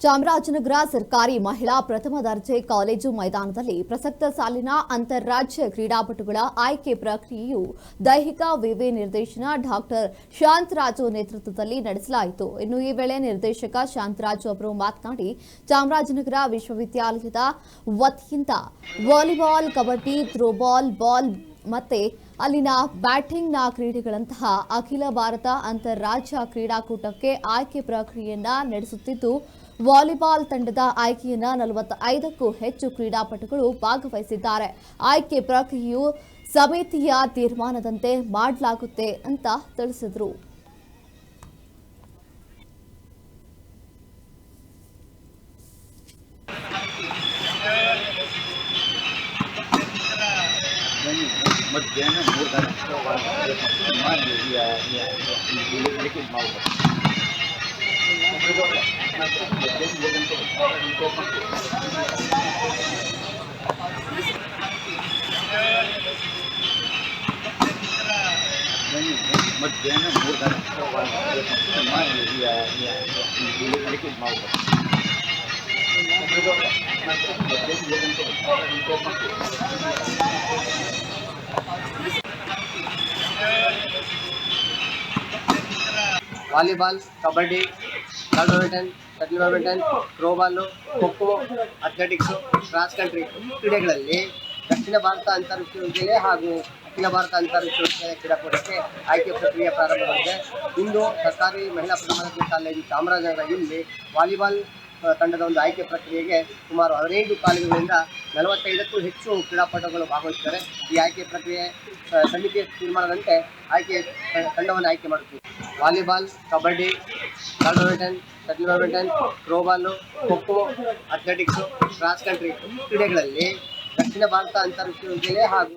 ಚಾಮರಾಜನಗರ ಸರ್ಕಾರಿ ಮಹಿಳಾ ಪ್ರಥಮ ದರ್ಜೆ ಕಾಲೇಜು ಮೈದಾನದಲ್ಲಿ ಪ್ರಸಕ್ತ ಸಾಲಿನ ಅಂತಾರಾಜ್ಯ ಕ್ರೀಡಾಪಟುಗಳ ಆಯ್ಕೆ ಪ್ರಕ್ರಿಯೆಯು ದೈಹಿಕ ವಿವಿ ನಿರ್ದೇಶನ ಡಾಕ್ಟರ್ ಶಾಂತರಾಜು ನೇತೃತ್ವದಲ್ಲಿ ನಡೆಸಲಾಯಿತು. ಇನ್ನು ಈ ವೇಳೆ ನಿರ್ದೇಶಕ ಶಾಂತರಾಜು ಅವರು ಮಾತನಾಡಿ, ಚಾಮರಾಜನಗರ ವಿಶ್ವವಿದ್ಯಾಲಯದ ವತಿಯಿಂದ ವಾಲಿಬಾಲ್, ಕಬಡ್ಡಿ ಥ್ರೋಬಾಲ್ ಬಾಲ್ ಮತ್ತೆ ಅಲ್ಲಿನ ಬ್ಯಾಟಿಂಗ್ನ ಕ್ರೀಡೆಗಳಂತಹ ಅಖಿಲ ಭಾರತ ಅಂತಾರಾಜ್ಯ ಕ್ರೀಡಾಕೂಟಕ್ಕೆ ಆಯ್ಕೆ ಪ್ರಕ್ರಿಯೆಯನ್ನ ನಡೆಸುತ್ತಿದ್ದು, ವಾಲಿಬಾಲ್ ತಂಡದ ಆಯ್ಕೆಯನ್ನ ನಲವತ್ತೈದಕ್ಕೂ ಹೆಚ್ಚು ಕ್ರೀಡಾಪಟುಗಳು ಭಾಗವಹಿಸಿದ್ದಾರೆ. ಆಯ್ಕೆ ಪ್ರಕ್ರಿಯೆಯು ಸಮಿತಿಯ ತೀರ್ಮಾನದಂತೆ ಮಾಡಲಾಗುತ್ತೆ ಅಂತ ತಿಳಿಸಿದರು. ಮಧ್ಯಾಹ್ನ ಮೂರು ಗಂಟೆ ಮಾಡಿ ಲಿಕ್ವಿಡ್ ಮಾಡ್ಬೇಕು ಮಧ್ಯಾಹ್ನ ಮೂರು ಗಂಟೆ ಮಧ್ಯಾಹ್ನ ಮೂರು ಗಂಟೆ ಮಾಡಿ ಲಿಕ್ವಿಡ್ ಮಾಡ್ಬೇಕು ಮಧ್ಯಾಹ್ನ ಮೂರು ಗಂಟೆ volleyball, kabaddi badminton shuttle badminton throwball kho kho athletics, cross country ಕ್ರೀಡೆಗಳಲ್ಲಿ ದಕ್ಷಿಣ ಭಾರತ ಅಂತಾರಾಷ್ಟ್ರೀಯ ಹಾಗೂ ಅಖಿಲ ಭಾರತ ಅಂತಾರಾಷ್ಟ್ರೀಯ ಕ್ರೀಡಾಕೂಟಕ್ಕೆ ಆಯ್ಕೆ ಪ್ರಕ್ರಿಯೆ ಪ್ರಾರಂಭವಾಗಿದೆ ಇಂದು ಸರ್ಕಾರಿ ಮಹಿಳಾ ಪ್ರಮಾಣ ಕಾಲೇಜು ಚಾಮರಾಜನಗರ ಇಲ್ಲಿ ವಾಲಿಬಾಲ್ ತಂಡದ ಒಂದು ಆಯ್ಕೆ ಪ್ರಕ್ರಿಯೆಗೆ ಸುಮಾರು ಹದಿನೈದು ಕಾಲೇಜುಗಳಿಂದ ನಲವತ್ತೈದಕ್ಕೂ ಹೆಚ್ಚು ಕ್ರೀಡಾಪಟುಗಳು ಭಾಗವಹಿಸಿದ್ದಾರೆ. ಈ ಆಯ್ಕೆ ಪ್ರಕ್ರಿಯೆ ಸಮಿತಿಯ ತೀರ್ಮಾನದಂತೆ ಆಯ್ಕೆ, ತಂಡವನ್ನು ಆಯ್ಕೆ ಮಾಡುತ್ತೀವಿ. Volleyball kabaddi badminton shuttle badminton throwball kho kho athletics cross country ಕ್ರೀಡೆಗಳಲ್ಲಿ ದಕ್ಷಿಣ ಭಾರತ ಅಂತರ್ ವಿಶ್ವವಿದ್ಯಾಲಯ ಹಾಗೂ